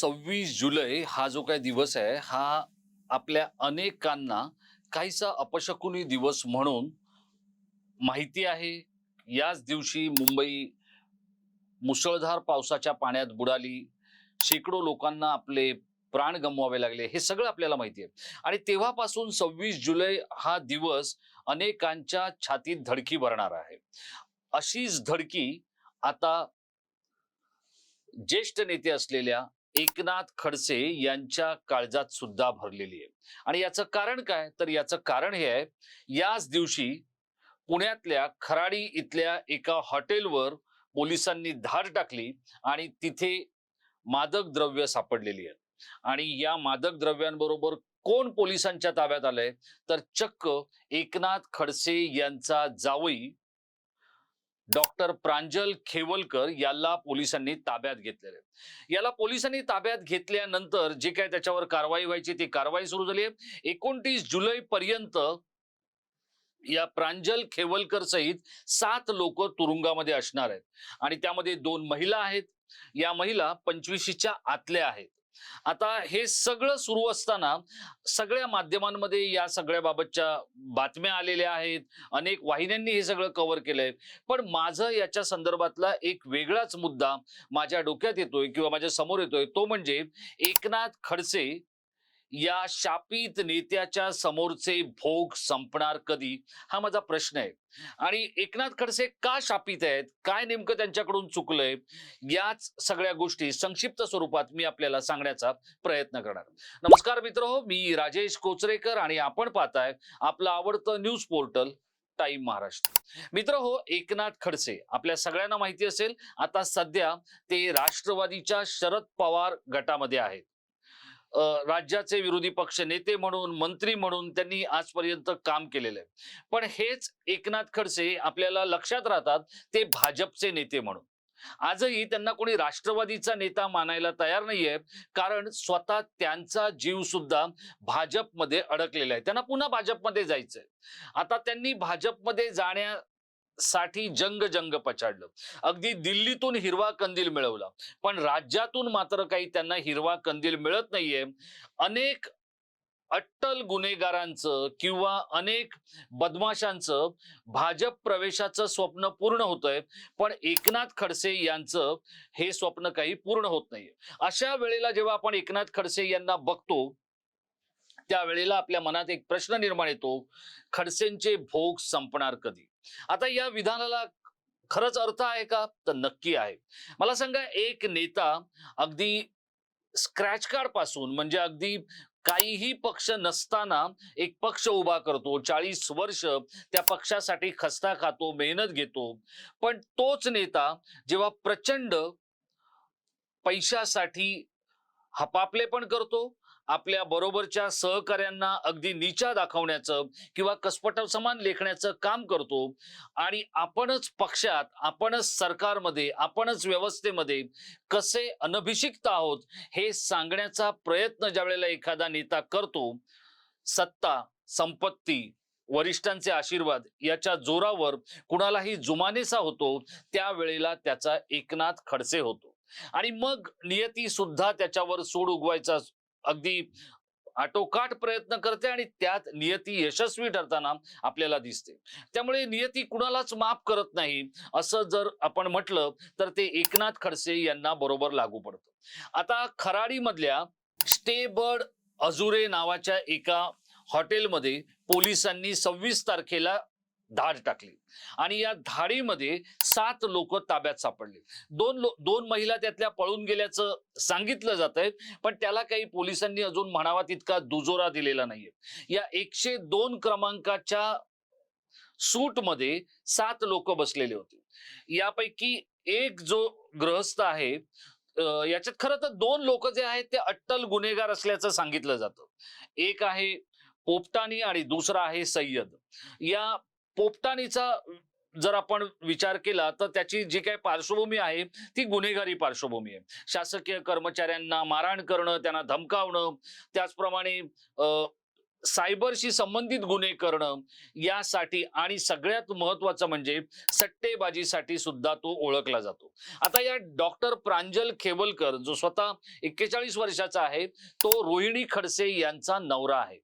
सव्वीस जुलै हा जो काही दिवस आहे हा आपल्या अनेकांना काहीसा अपशकुनी दिवस म्हणून माहिती आहे. याच दिवशी मुंबई मुसळधार पावसाच्या पाण्यात बुडाली. शेकडो लोकांना आपले प्राण गमवावे लागले. हे सगळं आपल्याला माहिती आहे. आणि तेव्हापासून सव्वीस जुलै हा दिवस अनेकांच्या छातीत धडकी भरणार आहे. अशीच धडकी आता ज्येष्ठ नेते असलेल्या एकनाथ खडसे यांच्या काळजात सुद्धा भरलेली आहे. आणि याचं कारण काय? तर याचं कारण हे आहे याच दिवशी पुण्यातल्या खराडी इथल्या एका हॉटेलवर पोलिसांनी धाड टाकली आणि तिथे मादक द्रव्य सापडलेली आहेत आणि या मादक द्रव्यांबरोबर कोण पोलिसांच्या ताब्यात आलंय? तर चक्क एकनाथ खडसे यांचा जावई डॉक्टर प्रांजल खेवलकर याला पोलिसांनी ताब्यात घेतलेले याला पोलिसांनी ताब्यात घेतल्यानंतर जे काय त्याच्यावर कारवाई व्हायची ती कारवाई सुरू झाली आहे. एकोणतीस जुलै पर्यंत या प्रांजल खेवलकर सहित सात लोक तुरुंगामध्ये असणार आहेत. आणि त्यामध्ये दोन महिला आहेत. या महिला पंचवीशीच्या आतल्या आहेत. आता हे सगळं सुरू असताना सगळ्या माध्यमांमध्ये या सगळ्या बाबतच्या बातम्या आलेल्या आहेत. अनेक वाहिन्यांनी हे सगळं कव्हर केलंय. पण माझं याच्या संदर्भातला एक वेगळाच मुद्दा माझ्या डोक्यात येतोय किंवा माझ्यासमोर येतोय. तो म्हणजे एकनाथ खडसे या शापित नेत्याच्या समोरचे भोग संपणार कधी? हा माझा प्रश्न आहे. आणि एकनाथ खडसे का शापित आहेत? काय नेमकं त्यांच्याकडून चुकलंय? याच सगळ्या गोष्टी संक्षिप्त स्वरूपात मी आपल्याला सांगण्याचा प्रयत्न करणार. नमस्कार मित्र हो मी राजेश कोचरेकर आणि आपण पाहताय आपलं आवडतं न्यूज पोर्टल टाइम महाराष्ट्र. मित्र हो एकनाथ खडसे आपल्या सगळ्यांना माहिती असेल आता सध्या ते राष्ट्रवादीच्या शरद पवार गटामध्ये आहेत. राज्याचे विरोधी पक्ष नेते म्हणून मंत्री म्हणून त्यांनी आजपर्यंत काम केलेलं आहे. पण हेच एकनाथ खडसे आपल्याला लक्षात राहतात ते भाजपचे नेते म्हणून. आजही त्यांना कोणी राष्ट्रवादीचा नेता मानायला तयार नाहीये कारण स्वतः त्यांचा जीव सुद्धा भाजपमध्ये अडकलेला आहे. त्यांना पुन्हा भाजपमध्ये जायचंय. आता त्यांनी भाजपमध्ये जाण्या साठी जंग जंग पछाडलं. अगदी दिल्लीतून हिरवा कंदील मिळवला. पण राज्यातून मात्र काही त्यांना हिरवा कंदील मिळत नाहीये. अनेक अट्टल गुन्हेगारांचं किंवा अनेक बदमाशांचं भाजप प्रवेशाचं स्वप्न पूर्ण होतंय. पण एकनाथ खडसे यांचं हे स्वप्न काही पूर्ण होत नाहीये. अशा वेळेला जेव्हा आपण एकनाथ खडसे यांना बघतो त्यावेळेला आपल्या मनात एक प्रश्न निर्माण येतो खडसेंचे भोग संपणार कधी? आता या विधानाला खरंच अर्थ आहे का? तर नक्की आहे. मला सांगा एक नेता अगदी स्क्रॅच कार्डपासून म्हणजे अगदी काहीही पक्ष नसताना एक पक्ष उभा करतो चाळीस वर्ष त्या पक्षासाठी खस्ता खातो मेहनत घेतो. पण तोच नेता जेव्हा प्रचंड पैशासाठी हपापले पण करतो आपल्या बरोबरच्या सहकाऱ्यांना अगदी नीचा दाखवण्याचं किंवा कसपट समान लेखण्याचं काम करतो. आणि आपणच पक्षात आपणच सरकारमध्ये आपणच व्यवस्थेमध्ये कसे अनभिषिक्त आहोत हे सांगण्याचा प्रयत्न ज्यावेळेला एखादा नेता करतो सत्ता संपत्ती वरिष्ठांचे आशीर्वाद याच्या जोरावर कुणालाही जुमानेसा होतो त्यावेळेला त्याचा एकनाथ खडसे होतो. आणि मग नियती सुद्धा त्याच्यावर सूड उगवायचा अगदी आटोकाट प्रयत्न करते आणि त्यात नियती यशस्वी ठरताना आपल्याला दिसते. त्यामुळे नियती कुणालाच माफ करत नाही असं जर आपण म्हटलं तर ते एकनाथ खडसे यांना बरोबर लागू पडतं. आता खराडी मधल्या स्टेबर्ड अजुरे नावाच्या एका हॉटेलमध्ये पोलिसांनी सव्वीस तारखेला धाड टाकली. आणि या धाडीमध्ये सात लोक ताब्यात सापडले. दोन लो दोन महिला त्यातल्या पळून गेल्याचं सांगितलं जात आहे पण त्याला काही पोलिसांनी अजून म्हणावा तितका दुजोरा दिलेला नाहीये. या एकशे दोन क्रमांकाच्या सूटमध्ये सात लोक बसलेले होते. यापैकी एक जो गृहस्थ आहे याच्यात खरं तर दोन लोक जे आहेत ते अट्टल गुन्हेगार असल्याचं सांगितलं जातं. एक आहे पोपटानी आणि दुसरा आहे सय्यद. या पोपटानीचा जर आपण विचार केला तर त्याची जी काही पार्श्वभूमी आहे ती गुन्हेगारी पार्श्वभूमी आहे. शासकीय कर्मचाऱ्यांना मारहाण करणं त्यांना धमकावणं त्याचप्रमाणे सायबरशी संबंधित गुन्हे करणं यासाठी आणि सगळ्यात महत्वाचं म्हणजे सट्टेबाजीसाठी सुद्धा तो ओळखला जातो. आता या डॉक्टर प्रांजल खेवलकर जो स्वतः एक्केचाळीस वर्षाचा आहे तो रोहिणी खडसे यांचा नवरा आहे.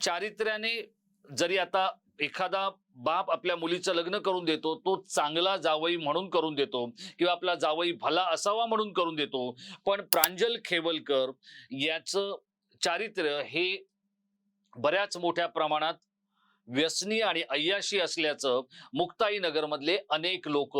चारित्र्याने जरी आता एखादा बाप आपल्या मुलीचं लग्न करून देतो तो चांगला जावई म्हणून करून देतो किंवा आपला जावई भला असावा म्हणून करून देतो. पण प्रांजल खेवलकर याचं चारित्र्य हे बऱ्याच मोठ्या प्रमाणात व्यसनी आणि अय्याशी असल्याचं मुक्ताई नगरमधले अनेक लोक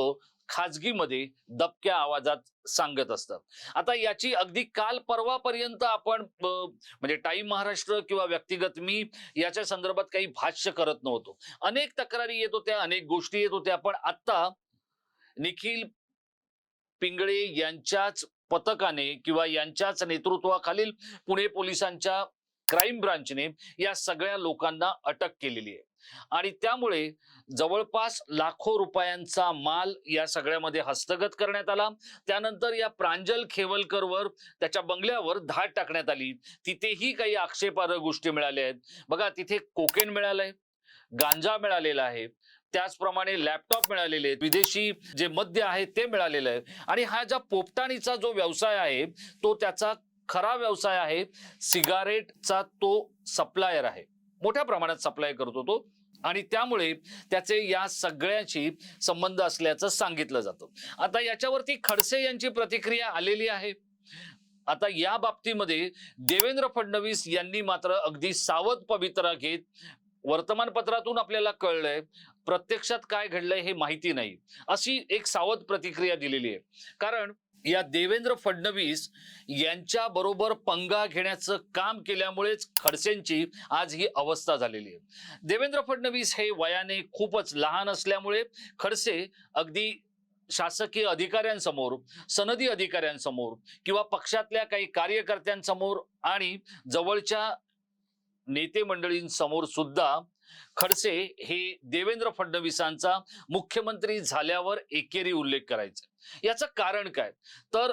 खाजगीमध्ये दबक्या आवाजात सांगत असतात. आता याची अगदी काल परवापर्यंत आपण म्हणजे टाइम महाराष्ट्र किंवा व्यक्तिगत मी याच्या संदर्भात काही भाष्य करत नव्हतो. अनेक तक्रारी येत होत्या अनेक गोष्टी येत होत्या पण आता निखिल पिंगळे यांच्याच पथकाने किंवा यांच्याच नेतृत्वाखालील पुणे पोलिसांच्या क्राईम ब्रांचने या सगळ्या लोकांना अटक केलेली आहे. आणि त्यामुळे जवळपास लाखो रुपयांचा माल या सगळ्यामध्ये हस्तगत करण्यात आला. त्यानंतर या प्रांजल खेवलकरवर त्याच्या बंगल्यावर धाड टाकण्यात आली. तिथेही काही आक्षेपार्ह गोष्टी मिळाल्या आहेत. बघा तिथे कोकेन मिळालंय गांजा मिळालेला आहे त्याचप्रमाणे लॅपटॉप मिळालेले आहेत विदेशी जे मद्य आहे ते मिळालेलं आहे. आणि हा ज्या पोपटाणीचा जो व्यवसाय आहे तो त्याचा खरा व्यवसाय आहे सिगारेटचा तो सप्लायर आहे. मोठ्या प्रमाणात सप्लाय करतो तो आणि त्यामुळे त्याचे या सगळ्याशी संबंध असल्याचं सांगितलं जातं. आता याच्यावरती खडसे यांची प्रतिक्रिया आलेली आहे. आता या बाबतीमध्ये देवेंद्र फडणवीस यांनी मात्र अगदी सावध पवित्रा घेत वर्तमानपत्रातून आपल्याला कळलंय प्रत्यक्षात काय घडलंय हे माहिती नाही. अशी एक सावध प्रतिक्रिया दिलेली आहे. कारण या देवेंद्र फडणवीस यांच्या बरोबर पंगा घेण्याचं काम केल्यामुळेच खडसेंची आज ही अवस्था झालेली आहे. देवेंद्र फडणवीस हे वयाने खूपच लहान असल्यामुळे खडसे अगदी शासकीय अधिकाऱ्यांसमोर सनदी अधिकाऱ्यांसमोर किंवा पक्षातल्या काही कार्यकर्त्यांसमोर आणि जवळच्या नेते मंडळींसमोर सुद्धा खडसे हे देवेंद्र फडणवीसांचा मुख्यमंत्री झाल्यावर एकेरी उल्लेख करायचा. याचं कारण काय? तर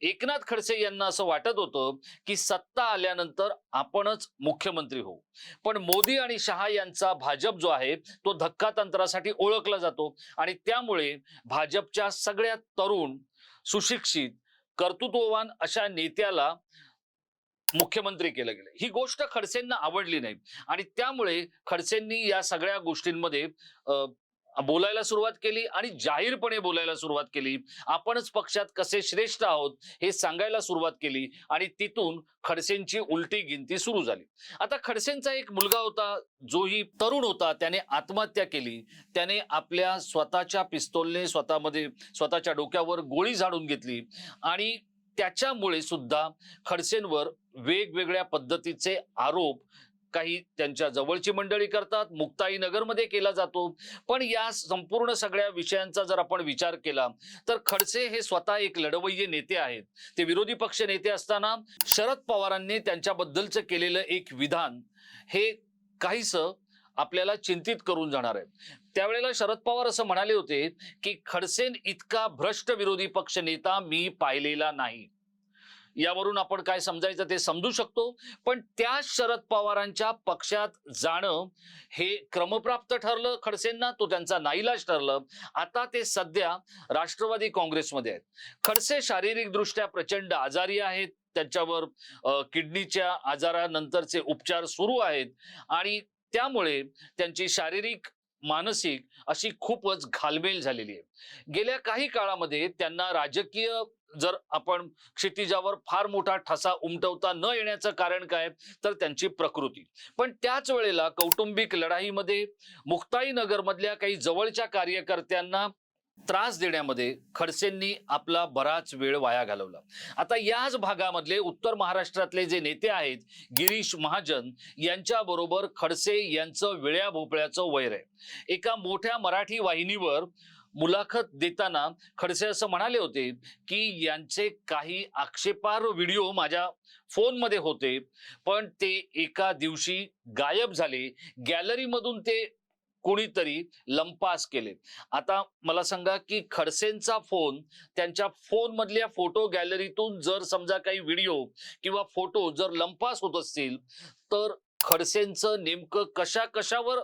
एकनाथ खडसे यांना असं वाटत होतं की सत्ता आल्यानंतर आपणच मुख्यमंत्री होऊ. पण मोदी आणि शहा यांचा भाजप जो आहे तो धक्का तंत्रासाठी ओळखला जातो आणि त्यामुळे भाजपच्या सगळ्यात तरुण सुशिक्षित कर्तृत्ववान अशा नेत्याला मुख्यमंत्री केलं गेलं ही गोष्ट खडसेंना आवडली नाही. आणि त्यामुळे खडसेंनी या सगळ्या गोष्टींमध्ये बोलायला सुरुवात केली आणि जाहीरपणे बोलायला सुरुवात केली. आपणच पक्षात कसे श्रेष्ठ आहोत हे सांगायला सुरुवात केली आणि तिथून खडसेंची उलटी गिनती सुरू झाली. आता खडसेंचा एक मुलगा होता जोही तरुण होता त्याने आत्महत्या केली. त्याने आपल्या स्वतःच्या पिस्तोलने स्वतःमध्ये स्वतःच्या डोक्यावर गोळी झाडून घेतली. आणि त्याच्यामुळे सुद्धा खडसेंवर वेगवेगळ्या पद्धतीचे आरोप काही त्यांच्या जवळची मंडळी करतात मुक्ताई नगरमध्ये केला जातो. पण या संपूर्ण सगळ्या विषयांचा जर आपण विचार केला तर खडसे हे स्वतः एक लढवय्ये नेते आहेत. ते विरोधी पक्ष नेते असताना शरद पवारांनी त्यांच्याबद्दलचं केलेलं एक विधान हे काहीस आपल्याला चिंतित करून जाणार आहे. त्यावेळेला शरद पवार असं म्हणाले होते की खडसेन इतका भ्रष्ट विरोधी पक्ष नेता मी पाहिलेला नाही. यावरून आपण काय समजायचं ते समजू शकतो. पण त्या शरद पवारांच्या पक्षात जाणं हे क्रमप्राप्त ठरलं खडसेंना तो त्यांचा नाईलाज ठरलं. आता ते सध्या राष्ट्रवादी काँग्रेसमध्ये आहेत. खडसे शारीरिकदृष्ट्या प्रचंड आजारी आहेत. त्यांच्यावर किडनीच्या आजारानंतरचे उपचार सुरू आहेत. आणि त्यामुळे त्यांची शारीरिक मानसिक अशी खूपच घालमेल झालेली आहे. गेल्या काही काळामध्ये त्यांना राजकीय जर आपण क्षितिजावर फार मोठा ठसा उमटवता न येण्याचं कारण काय? तर त्यांची प्रकृती. पण त्याच वेळेला कौटुंबिक लढाईमध्ये मुक्ताईनगरमधल्या काही जवळच्या कार्यकर्त्यांना त्रास देण्यामध्ये खडसेंनी आपला बराच वेळ वाया घालवला. आता याच भागामधले उत्तर महाराष्ट्रातले जे नेते आहेत गिरीश महाजन यांच्याबरोबर खडसे यांचं वेळ्या भोपळ्याचं वैर आहे. एका मोठ्या मराठी वाहिनीवर मुलाखत देताना खडसे असं म्हणाले होते की यांचे काही आक्षेपार्ह व्हिडिओ माझ्या फोनमध्ये होते पण ते एका दिवशी गायब झाले. गॅलरीमधून ते कुणीतरी लंपास केले. आता मला सांगा की खडसेंचा फोन त्यांच्या फोन मधल्या फोटो गॅलरीतून जर समजा काही व्हिडिओ किंवा फोटो जर लंपास होत असतील तर खडसेंचं नेमकं कशा कशावर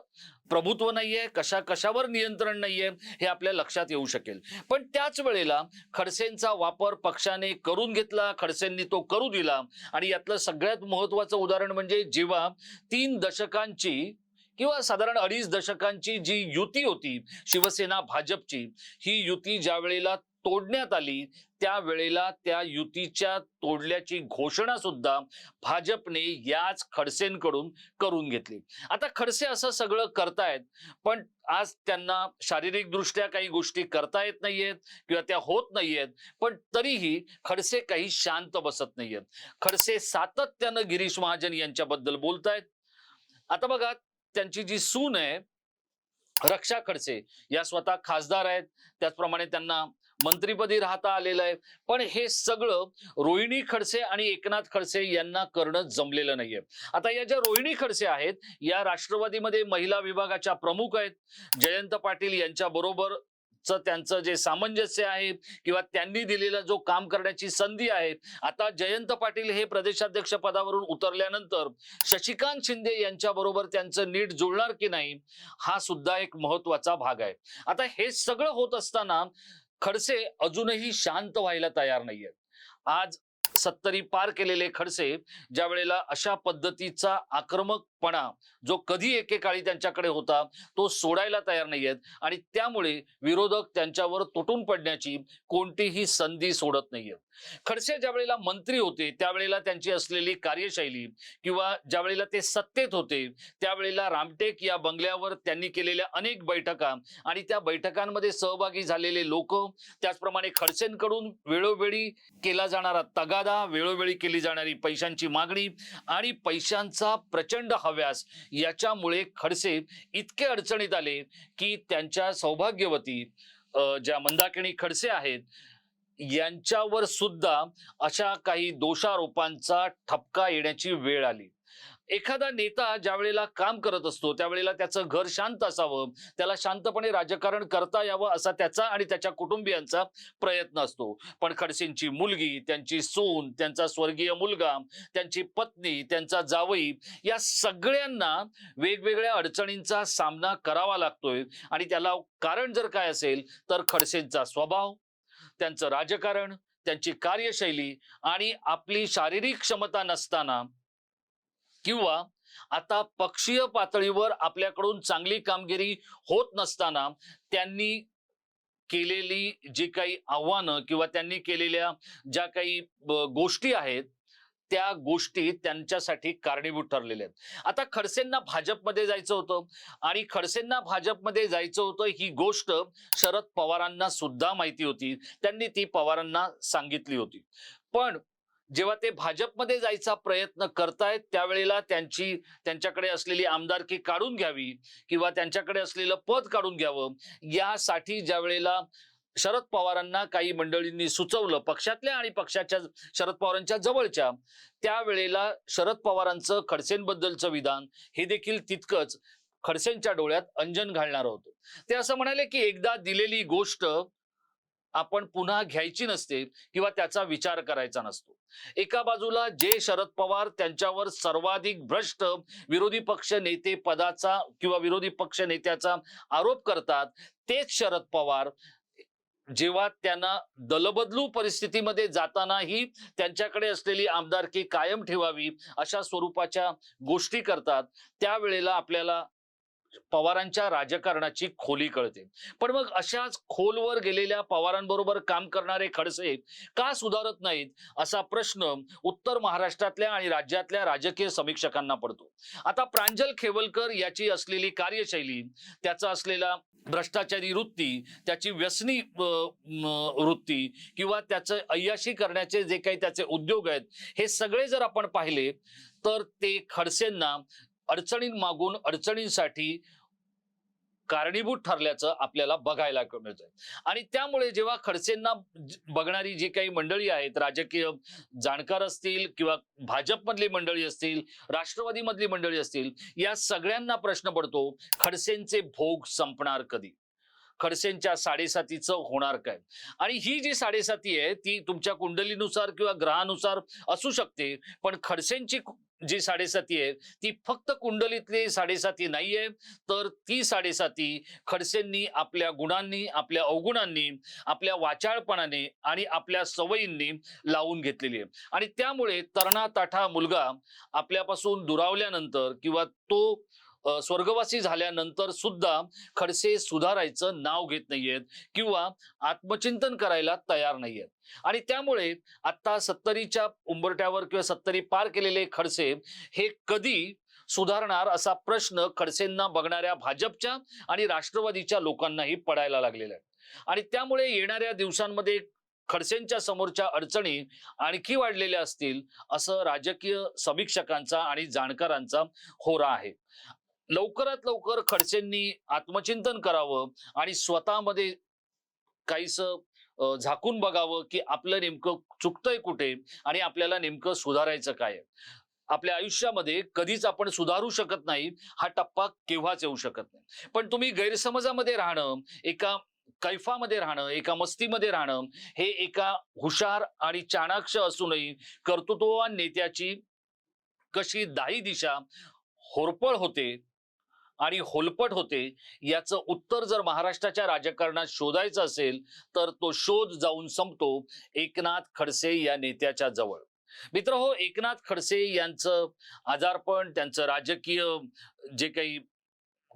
प्रभुत्व नाहीये कशा कशावर नियंत्रण नाहीये हे आपल्या लक्षात येऊ शकेल. पण त्याच वेळेला खडसेंचा वापर पक्षाने करून घेतला खडसेंनी तो करू दिला. आणि यातलं सगळ्यात महत्वाचं उदाहरण म्हणजे जेव्हा तीन दशकांची किंवा साधारण अडीच दशकांची जी युती होती शिवसेना भाजपची ही युती ज्या वेळेला तोडण्यात आली त्यावेळेला त्या युतीच्या तोडल्याची घोषणा सुद्धा भाजपने याच खडसेंकडून करून घेतली. आता खडसे असं सगळं करतायत पण आज त्यांना शारीरिक दृष्ट्या काही गोष्टी करता येत नाहीयेत किंवा त्या होत नाहीयेत पण तरीही खडसे काही शांत बसत नाहीयेत. खडसे सातत्यानं गिरीश महाजन यांच्याबद्दल बोलतायत. आता बघा त्यांची जी सून आहे रक्षा खडसे या स्वतः खासदार आहेत. त्याचप्रमाणे त्यांना मंत्रीपदी राहता आलेलं आहे. पण हे सगळं रोहिणी खडसे आणि एकनाथ खडसे यांना करणं जमलेलं नाहीये. आता या ज्या रोहिणी खडसे आहेत या राष्ट्रवादीमध्ये महिला विभागाच्या प्रमुख आहेत. जयंत पाटील यांच्या बरोबर त्यांचं जे सामंजस्य आहे किंवा त्यांनी दिलेला जो काम करण्याची संधी आहे आता जयंत पाटील हे प्रदेशाध्यक्ष पदावरून उतरल्यानंतर शशिकांत शिंदे यांच्याबरोबर त्यांचं नीट जुळणार की नाही हा सुद्धा एक महत्त्वाचा भाग आहे. आता हे सगळं होत असताना खडसे अजूनही शांत व्हायला तयार नाहीयेत. आज सत्तरी पार केलेले खडसे ज्या वेळेला अशा पद्धतीचा आक्रमक पणा जो कधी एकेकाळी त्यांच्याकडे होता तो सोडायला तयार नाहीयेत आणि त्यामुळे विरोधक त्यांच्यावर तुटून पडण्याची कोणतीही संधी सोडत नाहीयेत. खडसे ज्या वेळेला मंत्री होते त्यावेळेला त्यांची असलेली कार्यशैली किंवा ज्या वेळेला ते सत्तेत होते त्यावेळेला रामटेक या बंगल्यावर त्यांनी केलेल्या अनेक बैठका आणि त्या बैठकांमध्ये सहभागी झालेले लोक त्याचप्रमाणे खडसेंकडून वेळोवेळी केला जाणारा तगादा वेळोवेळी केली जाणारी पैशांची मागणी आणि पैशांचा प्रचंड हव्यास याच्यामुळे खडसे इतके अडचणीत आले की त्यांच्या सौभाग्यवती ज्या मंदाकिणी खडसे आहेत यांच्यावर सुद्धा अशा काही दोषारोपांचा ठपका येण्याची वेळ आली. एखादा नेता ज्या वेळेला काम करत असतो त्यावेळेला त्याचं घर शांत असावं त्याला शांतपणे राजकारण करता यावं असा त्याचा आणि त्याच्या कुटुंबियांचा प्रयत्न असतो. पण खडसेंची मुलगी त्यांची सून त्यांचा स्वर्गीय मुलगा त्यांची पत्नी त्यांचा जावई या सगळ्यांना वेगवेगळ्या अडचणींचा सामना करावा लागतोय. आणि त्याला कारण जर काय असेल तर खडसेंचा स्वभाव त्यांचं राजकारण त्यांची कार्यशैली आणि आपली शारीरिक क्षमता नसताना किंवा आता पक्षीय पातळीवर आपल्याकडून चांगली कामगिरी होत नसताना त्यांनी केलेली जी काही आव्हानं किंवा त्यांनी केलेल्या ज्या काही गोष्टी आहेत त्या गोष्टी त्यांच्यासाठी कारणीभूत ठरलेल्या आहेत. आता खडसेंना भाजपमध्ये जायचं होतं आणि खडसेंना भाजपमध्ये जायचं होतं ही गोष्ट शरद पवारांना सुद्धा माहिती होती. त्यांनी ती पवारांना सांगितली होती. पण जेव्हा ते भाजपमध्ये जायचा प्रयत्न करतायत त्यावेळेला त्यांची त्यांच्याकडे असलेली आमदारकी काढून घ्यावी किंवा त्यांच्याकडे असलेलं पद काढून घ्यावं यासाठी ज्या वेळेला शरद पवारांना काही मंडळींनी सुचवलं पक्षातल्या आणि पक्षाच्या शरद पवारांच्या जवळच्या त्यावेळेला शरद पवारांचं खडसेंबद्दलचं विधान हे देखील तितकंच खडसेंच्या डोळ्यात अंजन घालणारं होतं. ते असं म्हणाले की एकदा दिलेली गोष्ट आपण पुन्हा घ्यायची नसते किंवा त्याचा विचार करायचा नसतो. एका बाजूला जे शरद पवार त्यांच्यावर सर्वाधिक भ्रष्ट विरोधी पक्ष नेते पदाचा किंवा विरोधी पक्ष नेत्याचा आरोप करतात तेच शरद पवार जेव्हा त्यांना दलबदलू परिस्थितीमध्ये जातानाही त्यांच्याकडे असलेली आमदारकी कायम ठेवावी अशा स्वरूपाच्या गोष्टी करतात त्यावेळेला आपल्याला पवारांच्या राजकारणाची खोली कळते. पण मग अशाच खोलवर गेलेल्या पवारांबरोबर काम करणारे खडसे का सुधारत नाहीत? असा प्रश्न उत्तर महाराष्ट्रातल्या आणि राज्यातल्या राजकीय समीक्षकांना पडतो. आता प्रांजल खेवलकर याची असलेली कार्यशैली त्याचा असलेला भ्रष्टाचारी वृत्ती त्याची व्यसनी वृत्ती किंवा त्याचं अय्याशी करण्याचे जे काही त्याचे उद्योग आहेत हे सगळे जर आपण पाहिले तर ते खडसेंना अडचणींमागून अडचणींसाठी कारणीभूत ठरल्याचं आपल्याला बघायला मिळतंय. आणि त्यामुळे जेव्हा खडसेंना बघणारी जी काही मंडळी आहेत राजकीय जाणकार असतील किंवा भाजपमधली मंडळी असतील राष्ट्रवादीमधली मंडळी असतील या सगळ्यांना प्रश्न पडतो खडसेंचे भोग संपणार कधी? खडसेंच्या साडेसातीचं होणार काय? आणि ही जी साडेसाती आहे ती तुमच्या कुंडलीनुसार किंवा ग्रहानुसार असू शकते पण खडसेंची जी साडेसाती आहे ती फक्त कुंडलीतली साडेसाती नाहीये. तर ती साडेसाती खडसेंनी आपल्या गुणांनी आपल्या अवगुणांनी आपल्या वाचाळपणाने आणि आपल्या सवयींनी लावून घेतलेली आहे. आणि त्यामुळे तरणा ताठा मुलगा आपल्यापासून दुरावल्यानंतर किंवा तो स्वर्गवासी झाल्यानंतर सुद्धा खडसे सुधारायचं नाव घेत नाहीयेत किंवा आत्मचिंतन करायला तयार नाहीयेत. आणि त्यामुळे आता सत्तरीच्या उंबरट्यावर किंवा सत्तरी पार केलेले खडसे हे कधी सुधारणार असा प्रश्न खडसेंना बघणाऱ्या भाजपच्या आणि राष्ट्रवादीच्या लोकांनाही पडायला लागलेला आहे. आणि त्यामुळे येणाऱ्या दिवसांमध्ये खडसेंच्या समोरच्या अडचणी आणखी वाढलेल्या असतील असं राजकीय समीक्षकांचा आणि जाणकारांचा होरा आहे. लवकरात लवकर खडसेंनी आत्मचिंतन करावं आणि स्वतःमध्ये काहीस झाकून बघावं की आपलं नेमकं चुकतंय कुठे आणि आपल्याला नेमकं सुधारायचं काय आपल्या आयुष्यामध्ये कधीच आपण सुधारू शकत नाही हा टप्पा केव्हाच येऊ शकत नाही. पण तुम्ही गैरसमजामध्ये राहणं एका कैफामध्ये राहणं एका मस्तीमध्ये राहणं हे एका हुशार आणि चाणाक्ष असूनही कर्तृत्ववान नेत्याची कशी दाही दिशा होरपळ होते आणि होलपट होते याचं उत्तर जर महाराष्ट्राच्या राजकारणात शोधायचं असेल तर तो शोध जाऊन संपतो एकनाथ खडसे या नेत्याच्या जवळ. मित्र हो एकनाथ खडसे यांचं आजारपण त्यांचं राजकीय जे काही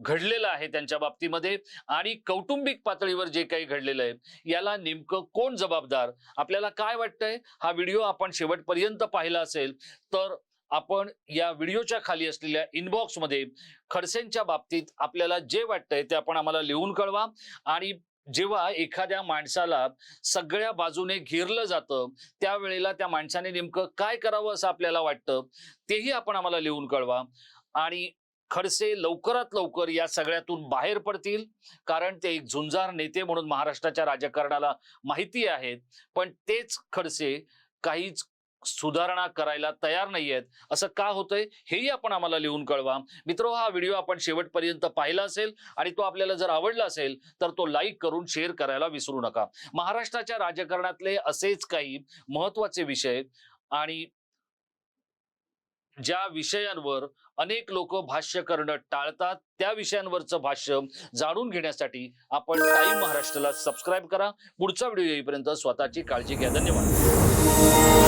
घडलेलं आहे त्यांच्या बाबतीमध्ये आणि कौटुंबिक पातळीवर जे काही घडलेलं आहे याला नेमकं कोण जबाबदार? आपल्याला काय वाटतंय? हा व्हिडिओ आपण शेवटपर्यंत पाहिला असेल तर आपण या व्हिडिओच्या खाली असलेल्या इनबॉक्समध्ये खडसेंच्या बाबतीत आपल्याला जे वाटतंय ते आपण आम्हाला लिहून कळवा. आणि जेव्हा एखाद्या माणसाला सगळ्या बाजूने घेरलं जातं त्यावेळेला त्या माणसाने नेमकं काय करावं असं आपल्याला वाटतं तेही आपण आम्हाला लिहून कळवा. आणि खडसे लवकरात लवकर या सगळ्यातून बाहेर पडतील कारण ते एक झुंजार नेते म्हणून महाराष्ट्राच्या राजकारणाला माहिती आहेत. पण तेच खडसे काहीच सुधारणा करायला तयार नाही आहेत असं का होतंय? हेही आपण आम्हाला लिहून कळवा. मित्र हा व्हिडिओ आपण शेवटपर्यंत पाहिला असेल आणि तो आपल्याला जर आवडला असेल तर तो लाईक करून शेअर करायला विसरू नका. महाराष्ट्राच्या राजकारणातले असेच काही महत्त्वाचे विषय आणि ज्या विषयांवर अनेक लोक भाष्य करणं टाळतात त्या विषयांवरचं भाष्य जाणून घेण्यासाठी आपण टाइम महाराष्ट्राला सबस्क्राईब करा. पुढचा व्हिडिओ येईपर्यंत स्वतःची काळजी घ्या. धन्यवाद.